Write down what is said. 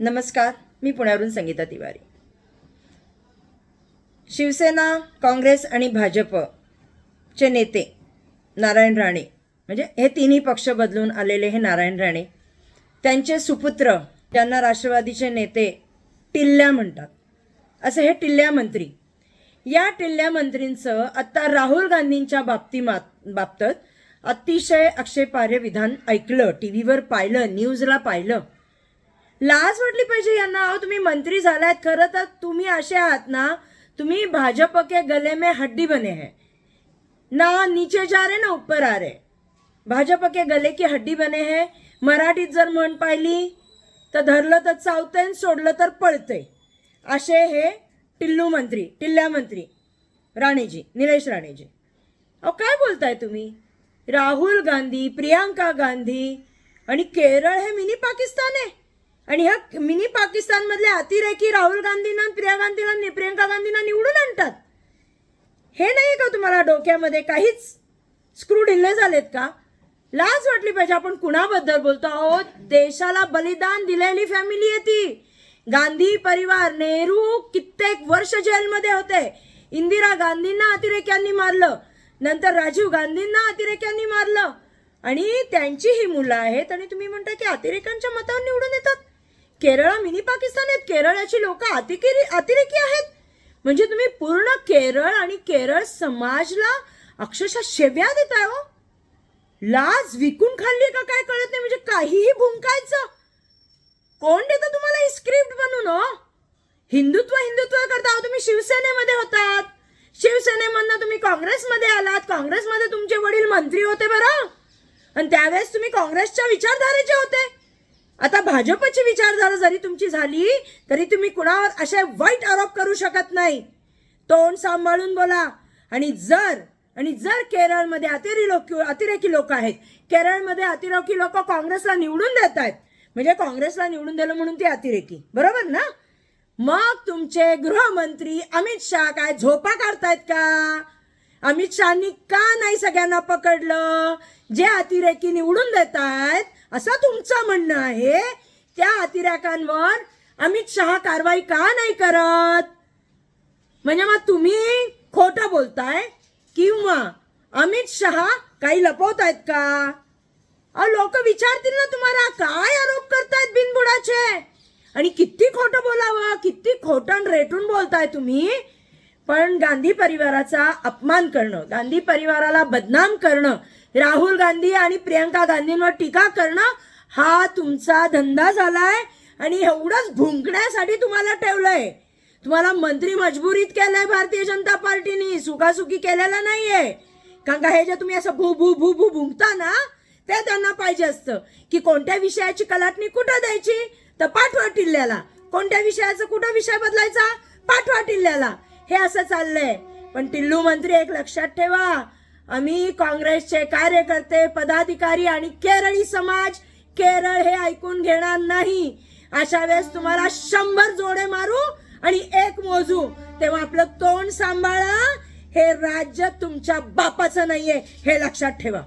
नमस्कार मी पुण्यावरून संगीता तिवारी. शिवसेना काँग्रेस आणि भाजपचे नेते नारायण राणे म्हणजे हे तिन्ही पक्ष बदलून आलेले हे नारायण राणे त्यांचे सुपुत्र त्यांना राष्ट्रवादीचे नेते टिल्ल्या म्हणतात. असे हे टिल्ल्या मंत्री. या टिल्ल्या मंत्रींचं आत्ता राहुल गांधींच्या बाबतीमात बाबतीत अतिशय आक्षेपार्ह विधान ऐकलं टी व्हीवर पाहिलं न्यूजला पाहिलं लाज वाटली पाहिजे यांना. अहो तुम्ही मंत्री झालात खरं तर तुम्ही असे आहात ना तुम्ही भाजप के गले में हड्डी बने हैं. ना नीचे जा रहे ना ऊपर आ रहे. भाजप के गले की हड्डी बने हैं. मराठीत जर म्हण पाहिली तर धरलं तर चावतंय सोडलं तर पळतंय. असे हे टिल्लू मंत्री टिल्ल्या मंत्री राणेजी निलेश राणेजी. अहो काय बोलताय तुम्ही? राहुल गांधी प्रियांका गांधी आणि केरळ हे मिनी पाकिस्तान आहे. आणि ह्या मिनी पाकिस्तानमधल्या अतिरेकी राहुल गांधींना प्रिया गांधीला नि- प्रियंका गांधींना निवडून आणतात. हे नाही का तुम्हाला डोक्यामध्ये काहीच स्क्रू ढिल्ले झालेत का? लाज वाटली पाहिजे. आपण कुणाबद्दल बोलतो अहो देशाला बलिदान दिलेली फॅमिली आहे ती. गांधी परिवार नेहरू कित्येक वर्ष जेलमध्ये होते. इंदिरा गांधींना अतिरेक्यांनी मारलं. नंतर राजीव गांधींना अतिरेक्यांनी मारलं. आणि त्यांची ही मुलं आहेत आणि तुम्ही म्हणता की अतिरेकांच्या मतावर निवडून येतात. केरळ मिनी पाकिस्तान आहेत. केरळाची लोक अतिरेकी अतिरेकी आहेत. म्हणजे तुम्ही पूर्ण केरळ आणि केरळ समाजला अक्षरशः शेव्या देताय हो. लाज विकून खाल्ली का काय कळत नाही? म्हणजे काहीही भुंकायचं. कोण देतं तुम्हाला ही स्क्रिप्ट बनवून हो? हिंदुत्व हिंदुत्व करता हो तुम्ही. शिवसेनेमध्ये होतात. शिवसेनेमधनं तुम्ही काँग्रेसमध्ये आलात. काँग्रेसमध्ये तुमचे वडील मंत्री होते बरं. आणि त्यावेळेस तुम्ही काँग्रेसच्या विचारधारेचे होते. आता भाजपची विचारधारा जरी तुमची झाली तरी तुम्ही कुणावर असे वाईट आरोप करू शकत नाही. तोंड सांभाळून बोला. आणि जर आणि जर केरळमध्ये अतिरी लोक अतिरेकी लोक आहेत केरळमध्ये अतिरेकी लोक काँग्रेसला निवडून देत आहेत म्हणजे काँग्रेसला निवडून दिलं म्हणून ते अतिरेकी बरोबर ना? मग तुमचे गृहमंत्री अमित शहा काय झोपा काढतायत का? अमित शहानी का नाही सगळ्यांना पकडलं? जे अतिरेकी निवडून देत आहेत असं तुमचं म्हणणं आहे? त्या अतिरेकांवर अमित शहा कारवाई का नाही करत? म्हणजे मग तुम्ही खोटं बोलताय किंवा अमित शहा काही लपवतायत का? अहो लोक विचारतील ना तुम्हाला काय आरोप करतायत बिनबुडाचे? आणि किती खोटं बोलावं किती खोटं रेटून बोलताय तुम्ही? पण गांधी परिवाराचा अपमान करणं गांधी परिवाराला बदनाम करणं राहुल गांधी आणि प्रियंका गांधींवर टीका करणं हा तुमचा धंदा झालाय आणि एवढंच भुंकण्यासाठी तुम्हाला ठेवलंय. तुम्हाला मंत्री मजबुरीत केलंय भारतीय जनता पार्टीनी सुखासुखी केलेला नाहीये. कारण का हे जे तुम्ही असं भू भू भू भू भुंकता ना ते त्यांना पाहिजे असतं. की कोणत्या विषयाची कलाटणी कुठं द्यायची? तर पाठवा टिल्ल्याला. कोणत्या विषयाचा कुठं विषय बदलायचा? पाठवा टिल्ल्याला. हे असं चाललंय. पण टिल्लू मंत्री एक लक्षात ठेवा. आम्ही काँग्रेसचे कार्यकर्ते पदाधिकारी आणि केरळी समाज केरळ हे ऐकून घेणार नाही. अशा वेळेस तुम्हाला शंभर जोडे मारू आणि एक मोजू. तेव्हा आपलं तोंड सांभाळा. हे राज्य तुमच्या बापाचं नाहीये हे लक्षात ठेवा.